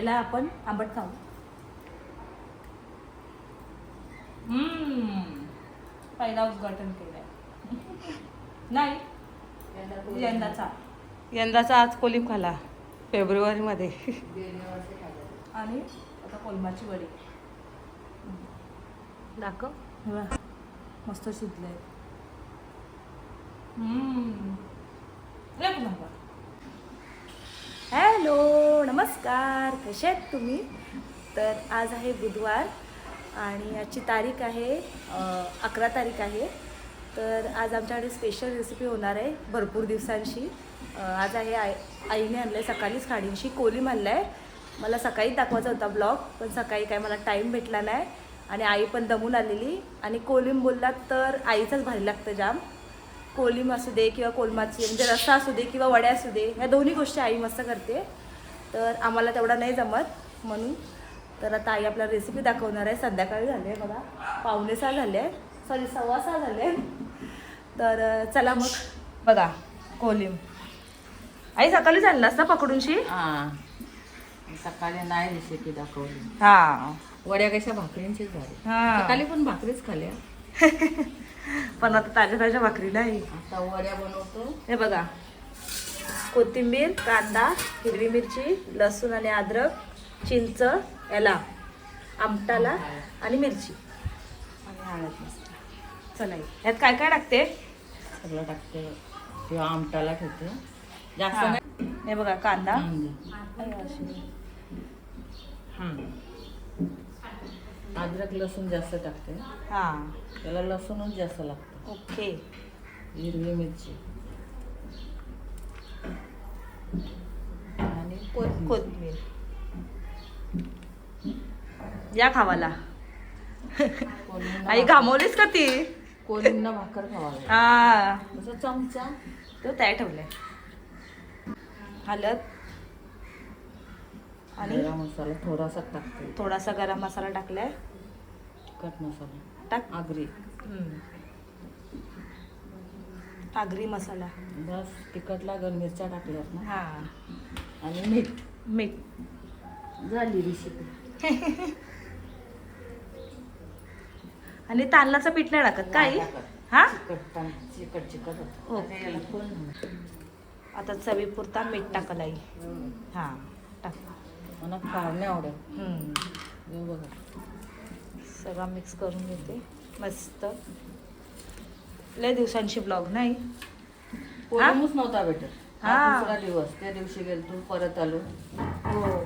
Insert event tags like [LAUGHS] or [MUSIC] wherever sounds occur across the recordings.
पहिला आपण आंबट खाऊ. हम्म. पहिला उद्घाटन केलंय. नाही. यंदाचा. यंदाचा आज कोलिम खाला फेब्रुवारीमध्ये. आणि आता कोलमाची वडी. दाखव. हे मस्त शिजलंय. हम्म. हॅलो नमस्कार. कसे आहेत तुम्ही? तर आज आहे बुधवार आणि आजची तारीख आहे अकरा तारीख आहे. तर आज आमच्याकडे स्पेशल रेसिपी होणार आहे भरपूर दिवसांशी आज आहे आई आईने आणलं आहे सकाळीच खाडींशी कोली आणलं आहे मला सकाळी दाखवायचा होता ब्लॉग पण सकाळी काय मला टाईम भेटला नाही. आणि आई पण दमून आलेली. आणि कोलीम बोललात तर आईचंच भारी लागतं जाम. कोलिम असू दे किंवा कोलमाची म्हणजे रस्सा असू दे किंवा वड्या असू दे ह्या दोन्ही गोष्टी आई मस्त करते. तर आम्हाला तेवढा नाही जमत म्हणून. तर आता आई आपल्याला रेसिपी दाखवणार आहे. संध्याकाळी झाले बघा. पावणे सहा झाले. सॉरी सव्वा सहा झाले. तर चला मग. बघा कोलिम आई सकाळीच आणलास ना पकडूनशी? हा. सकाळी नाही रेसिपी दाखवली. हा. वड्या कशा भाकरींचीच झाली हा. सकाळी पण भाकरीच खाल्ल्या. [LAUGHS] पण आता ताज्या ताज्या भाकरी नाही. आता वड्या बनवतो. हे बघा. कोथिंबीर कांदा हिरवी मिरची लसूण आणि अद्रक चिंच याला आमटाला आणि मिरची. आणि हळद मस्त चला यात काय काय टाकते? सगळं टाकते. किंवा आमटाला ठेवते. जास्त हा. नाही. हे बघा कांदा. हम्म. अद्रक लसूण जास्त टाकते. हा. त्याला लसूणच जास्त लागतं. ओके. हिरवी मिरची. आणि कोथिंबीर कोथिंबीर या खावाला. आई घामवलीस का ती? कोलिंबा भाकर खावा लागेल. हा. तसं चमचा. तो त्या ठेवलाय. हलद आणि मसाला थोडासा टाकते. थोडासा गरम मसाला टाकलाय. तिखट मसाला. टाक. आगरी. हम्म. आगरी मसाला. बस तिखटला गरम मिरच्या टाकल्यात ना. हा. आणि मीठ. मीठ. झाली रेसिपी आणि तांदळाचं पीठ नाही टाकत काय हा? चिकट चिकट चिकट होतं. ओके. आता चवीपुरता मीठ टाकल आई. हा टाक. मला फार नाही आवडत. हे बघा. सगळा मिक्स करून घेते. मस्त. लय दिवसांची ब्लॉग नाही. कोलमच नव्हता भेटत. हा दिवस. त्या दिवशी गेलतो परत आलो. हो.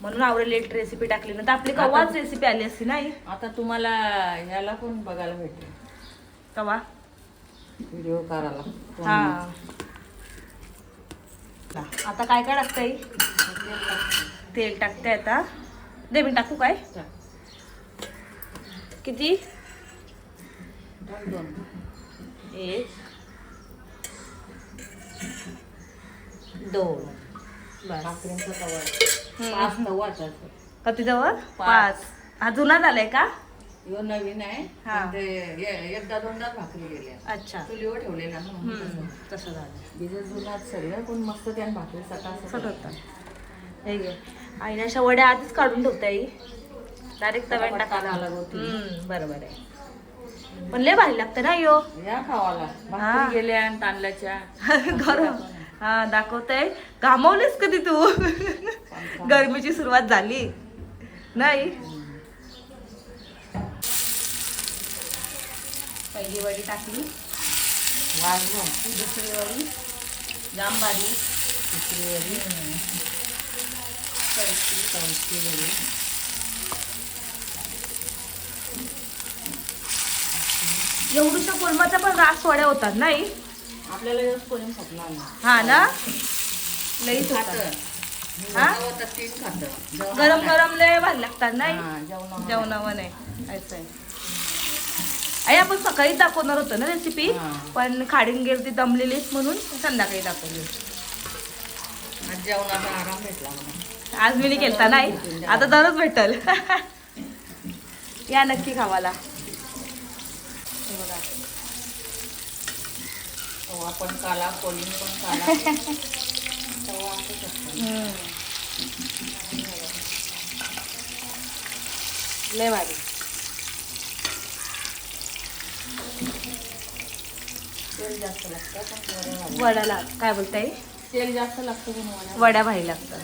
म्हणून आवडे लेट रेसिपी टाकली. ना तर आपली कवाच रेसिपी आली असती नाही? आता तुम्हाला ह्याला पण बघायला भेटेल. कवा? व्हिडिओ करायला. हा. आता काय काय टाकता येईल तेल टाकते आता. दे मी टाकू काय. किती? एक. दोन. किती जवळ पाच. हा जुना झालाय का? ह्यो नवीन आहे. हा. एकदा दोनदा भाकरी गेल्या अच्छा. चुलीवर ठेवलेला ना तसं. झालं. जुनात सगळं पण मस्त त्यान भाकरी सकाळ होतं हे घे. आईने अशा वड्या आधीच काढून ठेवता आई. डायरेक्ट तव्यात टाकायला. हम्म, बरोबर आहे. पण लय भारी लागतं ना यो. या खावाला. भाकरी गेल्या आणि तांदळाच्या. [LAUGHS] गरम. हा दाखवतय. घामवलीस कधी तू? गरमीची सुरुवात झाली. नाही. पहिली वडी टाकली. वाजवा दुसरी वडी. जाम बारीक तिसरी वडी. वडी एवढूशा कोलमाचा पण रास वड्या होतात नाही आपल्याला कोणी नाही हा ना लईच. होतात हा? जेवणावर तर तीन खातं. जेवणावर गरम. गरम लय भारी लागतात नाही हा, जेवणावर नाही. जेवणावर नाही असं आहे आई आपण सकाळी दाखवणार होतो ना रेसिपी हा. पण खाडीन गेली दमलेलीच म्हणून संध्याकाळी दाखवली आज जेवणाचा आराम भेटला मला. आज मी केलता नाही. आता दररोज भेटल. या नक्की खावाला. हे तवा पण काला कोलिंग पण काला. तवा असंच असतं. हम्म. लय भारी. तेल जास्त लागतं पण. वड्याला काय बोलताय? तेल जास्त लागतं वड्या भारी लागतात.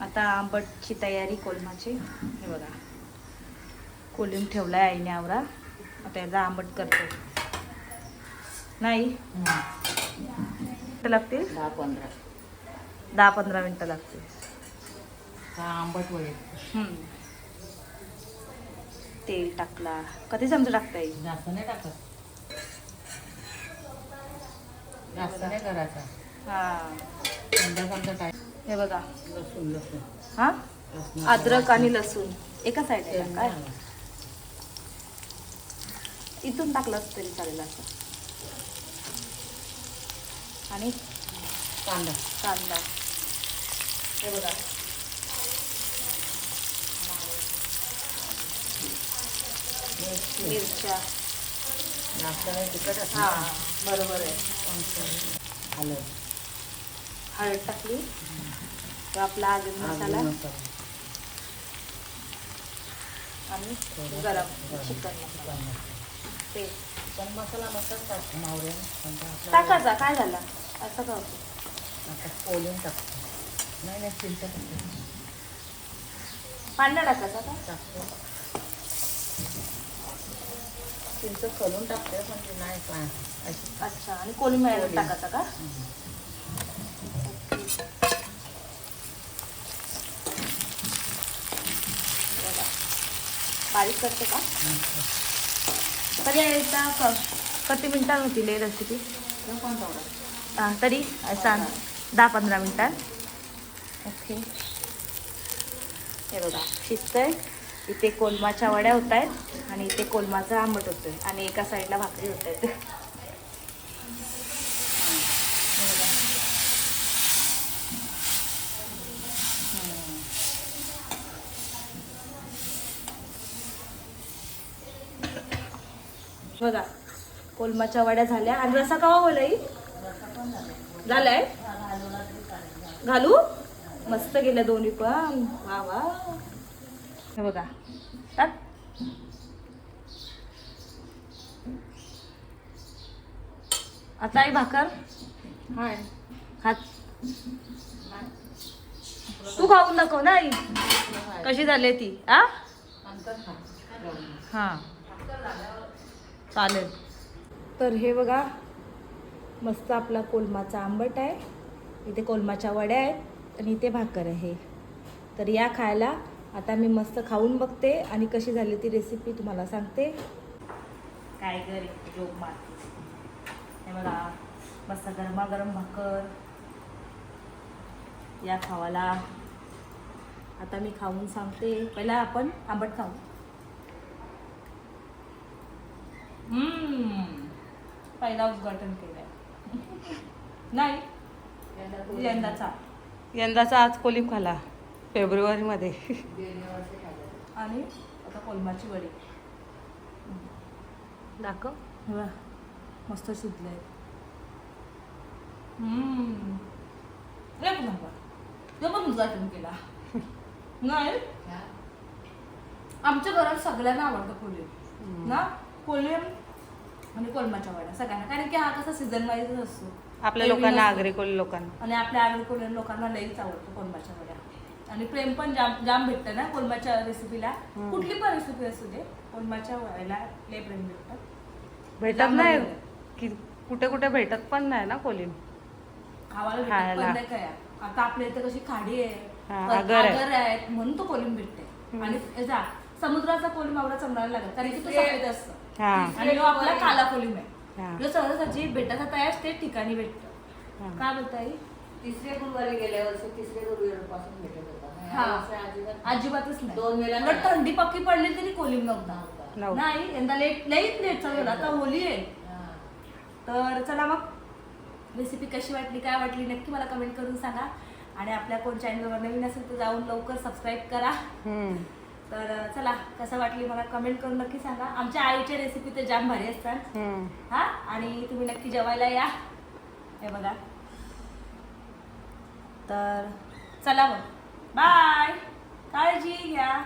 आता आंबटची तयारी कोलमाची. हे बघा. कोलिम ठेवलाय आईने आवरा. आता याचा आंबट करतो. नाही. ते लागतील? दहा पंधरा. दहा पंधरा मिनटं लागतील. हा आंबट वडे. तेल टाकला. कधी चमचा टाकता येईल जास्त नाही टाकत. जास्त नाही करायचा. हा. हे बघा. लसूण लसूण. हा? अद्रक आणि लसूण. एका साईडला काय इथून टाकलं तरी चालेल असं. आणि कांदा कांदा हे बघा मिरची. मिरच्या तिखट. हा बरोबर आहे हलद. हळद टाकली तो आपला आगन मसाला. आणि गरम. चिकन मसाला. ते मसाला मसाला टाकायचा काय झाला असं का होतं? आता टाकतो. नाही नाही टाकतो. पांढरा टाकायचा का टाकतो. चिंच करून टाकते पण ते नाही काय. अच्छा आणि कोली मिळायला. टाकायचा का. बारीक करते का? तरी एकदा क- किती मिनिटात होतील ही रेसिपी कोणता तरी सांग दहा पंधरा मिनटात ओके. हे बघा शिजतंय. इथे कोलमाच्या वड्या होत आहेत आणि इथे कोलमाचा आंबट होतोय आणि एका साईडला भाकरी होत आहेत बघा. कोलमाच्या वड्या झाल्या. आणि रसा कवा बोलाई झालाय? घालू? मस्त गेल्या दोन्ही पण. वा वा. हे बघा. टाक. आता आई भाकर. हाय. हात तू खाऊन दाखव ना आई. कशी झाली ती? आ? हां. चालेल. तर हे बघा. मस्त आपला कोलमाचा आंबट आहे. इथे कोलमाच्या वड्या आहेत आणि इथे भाकर आहे. तर या खायला आता मी मस्त खाऊन बघते आणि कशी झाली ती रेसिपी तुम्हाला सांगते. काय गर जोग मार. हे बघा मस्त गरमागरम भाकर. या खावाला. आता मी खाऊन सांगते. पहिला आपण आंबट खाऊ. पहिला उद्घाटन केलं. नाही. यंदाचा. यंदाचा आज कोलिम खाला फेब्रुवारीमध्ये आणि आता कोलमाची वडी. दाखव. मस्त उद्घाटन केला. नाही? आमच्या घरात सगळ्यांना आवडतं कोलिम. ना? कोलिम आणि कोलमाच्या वड्या सगळ्यांना. कारण की हा कसा सीझन वाईजच असतो. आपल्या लोकांना नसतो. आगरी कोली लोकांना आणि आपल्या आगरी कोलिम लोकांना लईच आवडतो कोलमाच्या वड्या आणि प्रेम पण जाम जाम भेटतं ना कोलमाच्या रेसिपीला. कुठली पण रेसिपी असू दे कोलमाच्या वड्याला लई प्रेम भेटतं भेटत नाही. की कुठे कुठे भेटत पण नाही ना कोलिम खावायला भेटत खायला. पण नाही काय आता आपल्या इथे कशी खाडी आहे हा, आगर आहे. म्हणून तो कोलिम भेटते. आणि याचा समुद्राचा कोलिम एवढा चांगला लागत कारण की तो सफेद असतं हा आणि तो आपला काला कोलिम आहे जो सहजासहजी भेटत आहे ते ठिकाणी भेटतं. काय बोलताय? तिसरे गुरुवारी गेल्या वर्षी तिसरे गुरुवारपासून भेटत होता. हा. अजिबातच नाही. दोन वेळा उलट थंडी पक्की पडली तरी कोलिम नव्हता. नाही यंदा लेट लईच लेट चालू झाला. आता होली आहे. हा. तर चला मग. रेसिपी कशी वाटली काय वाटली नक्की मला कमेंट करून सांगा. आणि आपल्या कोण चॅनलवर नवीन असेल तर जाऊन लवकर सबस्क्राईब करा. हम्म. तर चला कसं वाटली मला कमेंट करून नक्की सांगा. आमच्या आईच्या रेसिपी तर जाम भारी असतात. हा? आणि तुम्ही नक्की जेवायला या. हे बघा. तर चला मग. बाय काळजी घ्या.